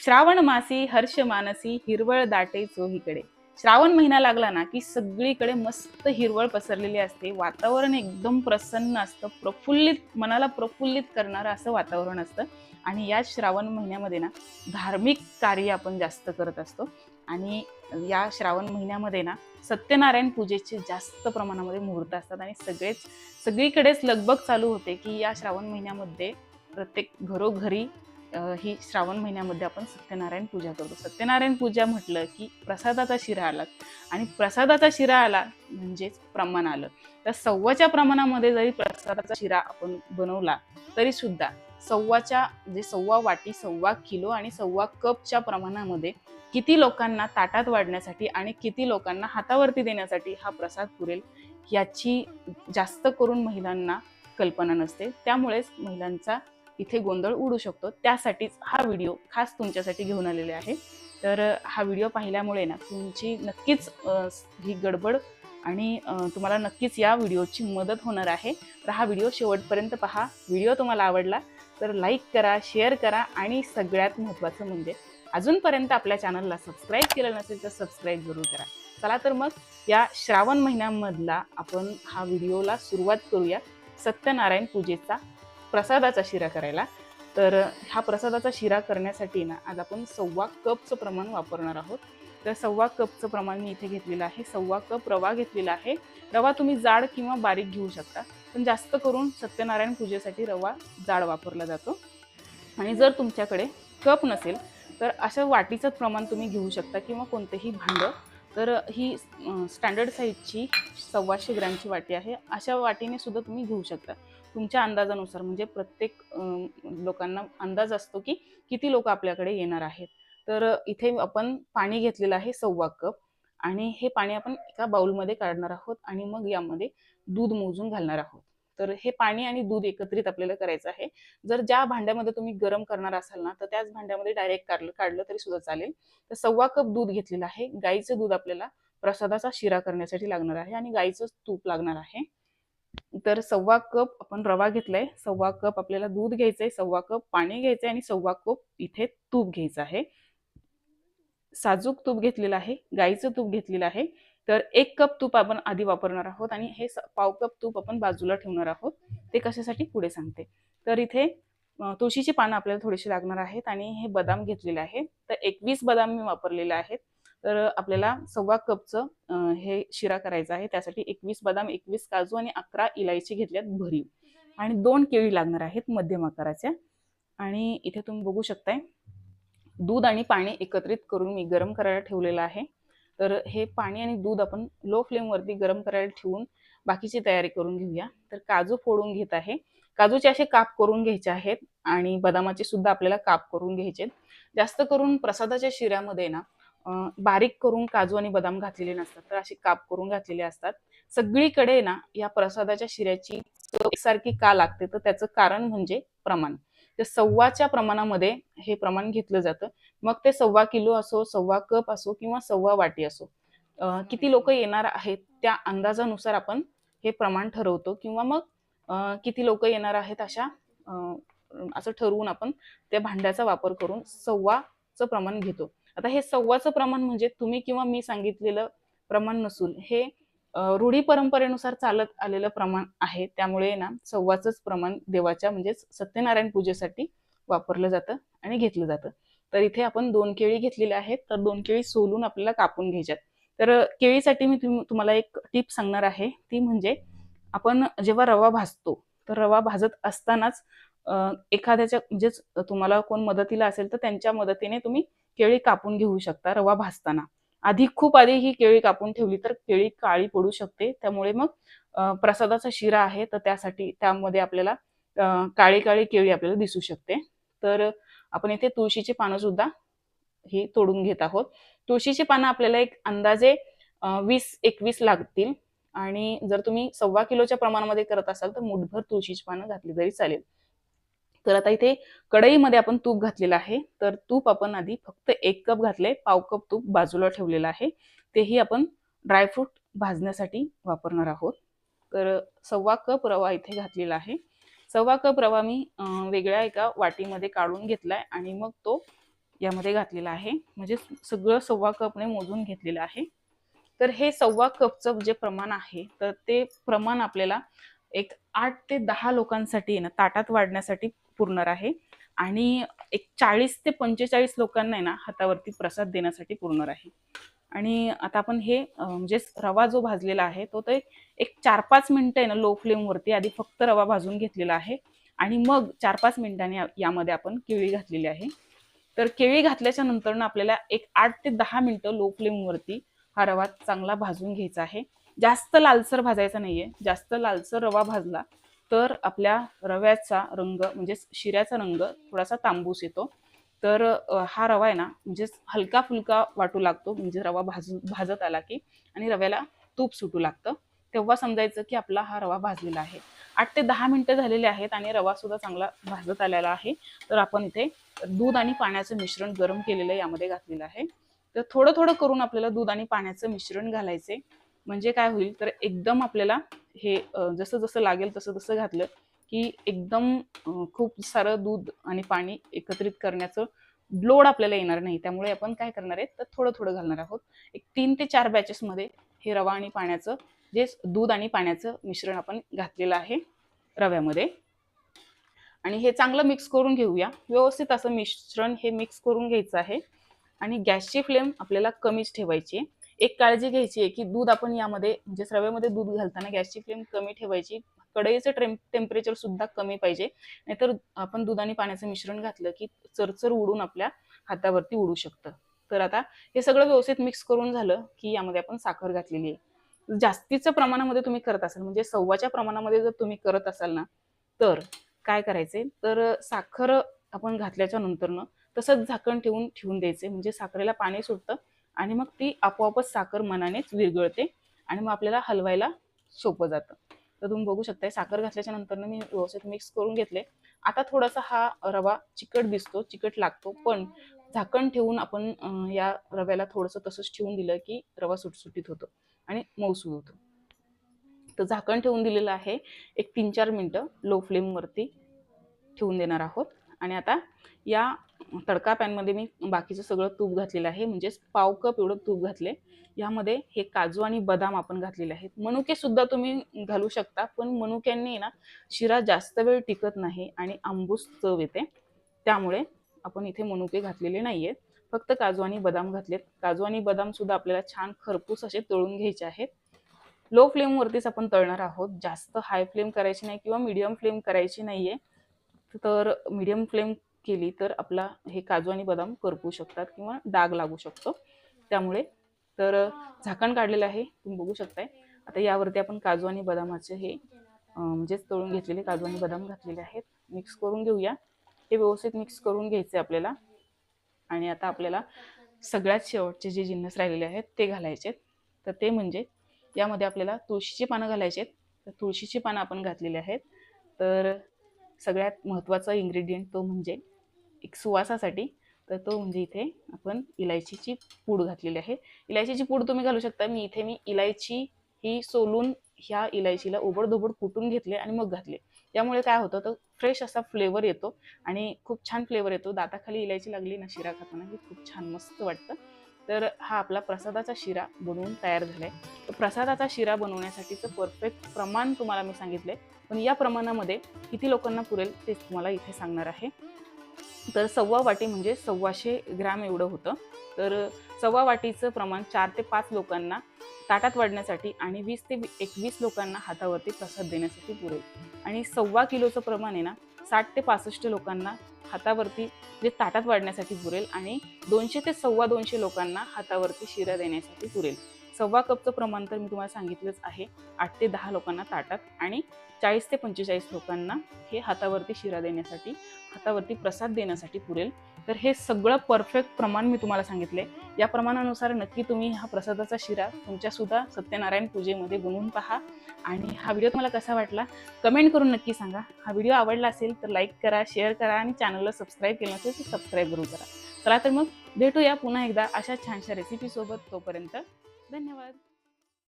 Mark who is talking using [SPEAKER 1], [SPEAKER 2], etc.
[SPEAKER 1] श्रावण मासी हर्ष मानसी हिरवळ दाटे चोहीकडे श्रावण महिना लागला ना की सगळीकडे मस्त हिरवळ पसरलेली असते. वातावरण एकदम प्रसन्न असतं. प्रफुल्लित मनाला प्रफुल्लित करणारं असं वातावरण असतं. आणि या श्रावण महिन्यामध्ये ना धार्मिक कार्य आपण जास्त करत असतो. आणि या श्रावण महिन्यामध्ये ना सत्यनारायण पूजेचे जास्त प्रमाणामध्ये मुहूर्त असतात. आणि सगळेच सगळीकडेच लगबग चालू होते की या श्रावण महिन्यामध्ये प्रत्येक घरोघरी ही श्रावण महिन्यामध्ये आपण सत्यनारायण पूजा करतो. सत्यनारायण पूजा म्हटलं की प्रसादाचा शिरा आला आणि प्रसादाचा शिरा आला म्हणजेच प्रमाण आलं. तर सव्वाच्या प्रमाणामध्ये जरी प्रसादाचा शिरा आपण बनवला तरी सुद्धा सव्वाच्या जे सव्वा वाटी सव्वा किलो आणि सव्वा कपच्या प्रमाणामध्ये किती लोकांना ताटात वाढण्यासाठी आणि किती लोकांना हातावरती देण्यासाठी हा प्रसाद पुरेल याची जास्त करून महिलांना कल्पना नसते. त्यामुळेच महिलांचा इथे गोंधळ उडू शकतो. त्यासाठीच हा व्हिडिओ खास तुमच्यासाठी घेऊन आलेले आहे. तर हा व्हिडिओ पाहिल्यामुळे ना तुमची नक्कीच ही गडबड आणि तुम्हाला नक्कीच या व्हिडिओची मदत होणार आहे. तर हा व्हिडिओ शेवटपर्यंत पहा. व्हिडिओ तुम्हाला आवडला तर लाईक करा शेअर करा आणि सगळ्यात महत्त्वाचं म्हणजे अजूनपर्यंत आपल्या चॅनलला सबस्क्राईब केलं नसेल तर सबस्क्राईब जरूर करा. चला तर मग या श्रावण महिन्यामधला आपण हा व्हिडिओला सुरुवात करूया. सत्यनारायण पूजेचा प्रसादाचा शिरा करायला. तर हा प्रसादाचा शिरा करण्यासाठी ना आज आपण सव्वा कपचं प्रमाण वापरणार आहोत. तर सव्वा कपचं प्रमाण मी इथे घेतलेलं आहे. सव्वा कप रवा घेतलेला आहे. रवा तुम्ही जाड किंवा बारीक घेऊ शकता. पण जास्त करून सत्यनारायण पूजेसाठी रवा जाड वापरला जातो. आणि जर तुमच्याकडे कप नसेल तर अशा वाटीचंच प्रमाण तुम्ही घेऊ शकता किंवा कोणतेही भांडं. तर ही स्टँडर्ड साईजची सव्वाशे ग्रॅमची वाटी आहे. अशा वाटीने सुद्धा तुम्ही घेऊ शकता. तुमच्या अंदाजानुसार म्हणजे प्रत्येक लोकांना अंदाज असतो की किती लोक आपल्याकडे येणार आहेत. तर इथे आपण पाणी घेतलेलं आहे सव्वा कप आणि हे पाणी आपण एका बाउलमध्ये काढणार आहोत आणि मग यामध्ये दूध मोजून घालणार आहोत. तर हे पाणी आणि दूध एकत्रित आपल्याला करायचं आहे. जर ज्या भांड्यामध्ये तुम्ही गरम करणार असाल ना तर त्याच भांड्यामध्ये डायरेक्ट काढलं काढलं तरी सुद्धा चालेल. तर सव्वा कप दूध घेतलेलं आहे. गाईचं दूध आपल्याला प्रसादाचा शिरा करण्यासाठी लागणार आहे आणि गाईचं तूप लागणार आहे. तर सव्वा कप आपण रवा घेतलाय सव्वा कप आपल्याला दूध घ्यायचंय सव्वा कप पाणी घ्यायचंय आणि सव्वा कप इथे तूप घ्यायचं आहे. साजूक तूप घेतलेलं आहे गाईचं तूप घेतलेलं आहे. तर एक कप तूप आपण आधी वापरणार आहोत आणि हे पाव कप तूप आपण बाजूला ठेवणार आहोत. ते कशासाठी पुढे सांगते. तर इथे तुळशीची पानं आपल्याला थोडीशी लागणार आहेत आणि हे बदाम घेतलेले आहे तर एकवीस बदाम मी वापरलेले आहेत. तर आपल्याला सव्वा कपचं हे शिरा करायचा आहे. त्यासाठी एकवीस बदाम एकवीस काजू आणि अकरा इलायची घेतल्यात भरीव. आणि दोन केळी लागणार आहेत मध्यम आकाराच्या. आणि इथे तुम्ही बघू शकताय दूध आणि पाणी एकत्रित करून मी गरम करायला ठेवलेलं आहे. तर हे पाणी आणि दूध आपण लो फ्लेमवरती गरम करायला ठेवून बाकीची तयारी करून घेऊया. तर काजू फोडून घेत आहे. काजूचे असे काप करून घ्यायचे आहेत आणि बदामाचे सुद्धा आपल्याला काप करून घ्यायचे आहेत. जास्त करून प्रसादाच्या शिऱ्यामध्ये ना बारीक करून काजू आणि बदाम घातलेले नसतात तर असे काप करून घातलेले असतात. सगळीकडे ना या प्रसादाच्या शिऱ्याची सारखी एकसारखी का लागते? तर त्याचं कारण म्हणजे प्रमाण. तर सव्वाच्या प्रमाणामध्ये हे प्रमाण घेतलं जातं. मग ते सव्वा किलो असो सव्वा कप असो किंवा सव्वा वाटी असो किती लोक येणार आहेत त्या अंदाजानुसार आपण हे प्रमाण ठरवतो किंवा मग किती लोक येणार आहेत अशा असं ठरवून आपण त्या भांड्याचा वापर करून सव्वाचं प्रमाण घेतो. आता हे सव्वाचं प्रमाण म्हणजे तुम्ही किंवा मी सांगितलेलं प्रमाण नसून हे रूढी परंपरेनुसार चालत आलेलं प्रमाण आहे. त्यामुळे ना सव्वाचंच प्रमाण देवाच्या म्हणजेच सत्यनारायण पूजेसाठी वापरलं जातं आणि घेतलं जातं. तर इथे आपण दोन केळी घेतलेल्या आहेत. तर दोन केळी सोलून आपल्याला कापून घ्यायच्यात. तर केळीसाठी मी तुम- तुम्हाला एक टीप सांगणार आहे. ती म्हणजे आपण जेव्हा रवा भाजतो तर रवा भाजत असतानाच एखाद्याच्या म्हणजेच तुम्हाला कोण मदतीला असेल तर त्यांच्या मदतीने तुम्ही केळी कापून घेऊ शकता रवा भाजताना. आधी खूप आधी ही केळी कापून ठेवली तर केळी काळी पडू शकते. त्यामुळे मग प्रसादाचा शिरा आहे तर त्यासाठी त्यामध्ये आपल्याला काळी काळी केळी आपल्याला दिसू शकते. तर आपण इथे तुळशीची पानं सुद्धा ही तोडून घेत आहोत. तुळशीची पानं आपल्याला एक अंदाजे वीस एकवीस लागतील. आणि जर तुम्ही सव्वा किलोच्या प्रमाणामध्ये करत असाल तर मुठभर तुळशीची पानं घातली तरी चालेल. तर आता इथे कढईमध्ये आपण तूप घातलेलं आहे. तर तूप आपण आधी फक्त एक कप घातले पाव कप तूप बाजूला ठेवलेलं आहे. तेही आपण ड्रायफ्रूट भाजण्यासाठी वापरणार आहोत. तर सव्वा कप रवा इथे घातलेला आहे. सव्वा कप रवा मी वेगळ्या एका वाटीमध्ये काढून घेतलाय आणि मग तो यामध्ये घातलेला आहे. म्हणजे सगळं सव्वा कपने मोजून घेतलेलं आहे. तर हे सव्वा कपचं जे प्रमाण आहे तर ते प्रमाण आपल्याला एक आठ ते दहा लोकांसाठी ना ताटात वाढण्यासाठी पुरणार आहे. आणि एक चाळीस ते पंचेचाळीस लोकांना आहे ना हातावरती प्रसाद देण्यासाठी पुरणार आहे. आणि आता आपण हे म्हणजे रवा जो भाजलेला आहे तो ते एक चार पाच मिनिटं आहे ना लो फ्लेमवरती आधी फक्त रवा भाजून घेतलेला आहे. आणि मग चार पाच मिनिटांनी यामध्ये आपण केळी घातलेली आहे. तर केळी घातल्याच्या नंतर ना आपल्याला एक आठ ते दहा मिनिटं लो फ्लेमवरती हा रवा चांगला भाजून घ्यायचा आहे. जास्त लालसर भाजायचा नाहीये. जास्त लालसर रवा भाजला तर आपल्या रव्याचा रंग म्हणजेच शिऱ्याचा रंग थोडासा तांबूस येतो. तर हा रवा आहे ना म्हणजे हलका फुलका वाटू लागतो. म्हणजे रवा भाजू भाजत आला की आणि रव्याला तूप सुटू लागतं. तेव्हा समजायचं की आपला हा रवा भाजलेला आहे. आठ ते दहा मिनिटं झालेले आहेत आणि रवा सुद्धा चांगला भाजत आलेला आहे. तर आपण इथे दूध आणि पाण्याचं मिश्रण गरम केलेलं यामध्ये घातलेलं आहे. तर थोडं थोडं करून आपल्याला दूध आणि पाण्याचं मिश्रण घालायचे म्हणजे काय होईल? तर एकदम आपल्याला हे जसं जसं लागेल तसं तसं घातलं की एकदम खूप सारं दूध आणि पाणी एकत्रित करण्याचं लोड आपल्याला येणार नाही. त्यामुळे आपण काय करणार आहे तर थोडं थोडं घालणार आहोत. एक तीन ते चार बॅचेसमध्ये हे रवा आणि पाण्याचं जे दूध आणि पाण्याचं मिश्रण आपण घातलेलं आहे रव्यामध्ये. आणि हे चांगलं मिक्स करून घेऊया. व्यवस्थित असं मिश्रण हे मिक्स करून घ्यायचं आहे. आणि गॅसची फ्लेम आपल्याला कमीच ठेवायची आहे. एक काळजी घ्यायची आहे की दूध आपण यामध्ये म्हणजे रव्यामध्ये दूध घालताना गॅसची फ्लेम कमी ठेवायची कढईचं टेम टेम्परेचर सुद्धा कमी पाहिजे. नाहीतर आपण दूध आणि पाण्याचं मिश्रण घातलं की चरचर उडून आपल्या हातावरती उडू शकतं. तर आता हे सगळं व्यवस्थित मिक्स करून झालं की यामध्ये आपण साखर घातलेली आहे. जास्तीचं प्रमाणामध्ये तुम्ही करत असाल म्हणजे सव्वाच्या प्रमाणामध्ये जर तुम्ही करत असाल ना तर काय करायचे? तर साखर आपण घातल्याच्या नंतरनं तसंच झाकण ठेवून ठेवून द्यायचे म्हणजे साखरेला पाणी सुटतं आणि मग ती आपोआपच साखर मनानेच विरघळते आणि मग आपल्याला हलवायला सोपं जातं. तर तुम्ही बघू शकताय साखर घातल्याच्या नंतर मी व्यवस्थित मिक्स करून घेतले आता थोडासा हा रवा चिकट दिसतो चिकट लागतो पण झाकण ठेवून आपण या रव्याला थोडंसं तसंच ठेवून दिलं की रवा सुटसुटीत होतो आणि मऊसूद होतो. तर झाकण ठेवून दिलेलं आहे एक तीन चार मिनटं लो फ्लेमवरती ठेवून देणार आहोत. आणि आता या तडका पॅनमध्ये मी बाकीचं सगळं तूप घातलेलं आहे. म्हणजेच पाव कप एवढं तूप घातले यामध्ये हे काजू आणि बदाम आपण घातलेले आहेत. मनुके सुद्धा तुम्ही घालू शकता पण मनुक्यांनी ना शिरा जास्त वेळ टिकत नाही आणि आंबूस चव येते. त्यामुळे आपण इथे मनुके घातलेले नाहीयेत. फक्त काजू आणि बदाम घातलेत. काजू आणि बदाम सुद्धा आपल्याला छान खरपूस असे तळून घ्यायचे आहेत. लो फ्लेमवरतीच आपण तळणार आहोत. जास्त हाय फ्लेम करायची नाही किंवा मीडियम फ्लेम करायची नाहीये. तर मीडियम फ्लेम केली तर आपला हे काजू आणि बदाम करपू शकतात किंवा डाग लागू शकतो. त्यामुळे तर झाकण काढलेलं आहे. तुम्ही बघू शकताय. आता यावरती आपण काजू आणि बदामाचे हे म्हणजेच तळून घेतलेले काजू आणि बदाम घातलेले आहेत. मिक्स करून घेऊया. हे व्यवस्थित मिक्स करून घ्यायचे आपल्याला. आणि आता आपल्याला सगळ्यात शेवटचे जे जिन्नस राहिलेले आहेत ते घालायचे तर ते म्हणजे यामध्ये आपल्याला तुळशीची पानं घालायचे आहेत तर तुळशीची पानं आपण घातलेली आहेत. तर सगळ्यात महत्त्वाचा इन्ग्रेडियंट तो म्हणजे एक सुवासासाठी तर तो म्हणजे इथे आपण इलायचीची पूड घातलेली आहे. इलायचीची पूड तुम्ही घालू शकता. मी इथे मी इलायची ही सोलून ह्या इलायचीला ओबडधोबड कुटून घेतले आणि मग घातले. त्यामुळे काय होतं तर फ्रेश असा फ्लेवर येतो आणि खूप छान फ्लेवर येतो. दाताखाली इलायची लागली ना शिरा खाताना की खूप छान मस्त वाटतं. तर हा आपला प्रसादाचा शिरा बनवून तयार झालाय. तर प्रसादाचा शिरा बनवण्यासाठीचं परफेक्ट प्रमाण तुम्हाला मी सांगितले पण या प्रमाणामध्ये किती लोकांना पुरेल तेच तुम्हाला इथे सांगणार आहे. तर सव्वा वाटी म्हणजे सव्वाशे ग्रॅम एवढं होतं. तर सव्वा वाटीचं प्रमाण चार ते पाच लोकांना ताटात वाढण्यासाठी आणि वीस ते एकवीस लोकांना हातावरती प्रसाद देण्यासाठी पुरेल. आणि सव्वा किलोचं प्रमाण आहे ना साठ ते पासष्ट लोकांना हातावरती जे ताटात वाढण्यासाठी पुरेल आणि दोनशे ते सव्वा दोनशे लोकांना हातावरती शिरा देण्यासाठी पुरेल. सव्वा कपचं प्रमाण तर मी तुम्हाला सांगितलंच आहे. आठ ते दहा लोकांना ताटात आणि चाळीस ते पंचेचाळीस लोकांना हे हातावरती शिरा देण्यासाठी हातावरती प्रसाद देण्यासाठी पुरेल. तर हे सगळं परफेक्ट प्रमाण मी तुम्हाला सांगितले. या प्रमाणानुसार नक्की तुम्ही हा प्रसादाचा शिरा तुमच्यासुद्धा सत्यनारायण पूजेमध्ये बनवून पहा. आणि हा व्हिडिओ तुम्हाला कसा वाटला? कमेंट करून नक्की सांगा. हा व्हिडिओ आवडला असेल तर लाईक करा शेअर करा आणि चॅनलला सबस्क्राईब केलं नसेल तर सबस्क्राईब करून करा. चला तर मग भेटूया पुन्हा एकदा अशा छानशा रेसिपीसोबत तोपर्यंत धन्यवाद.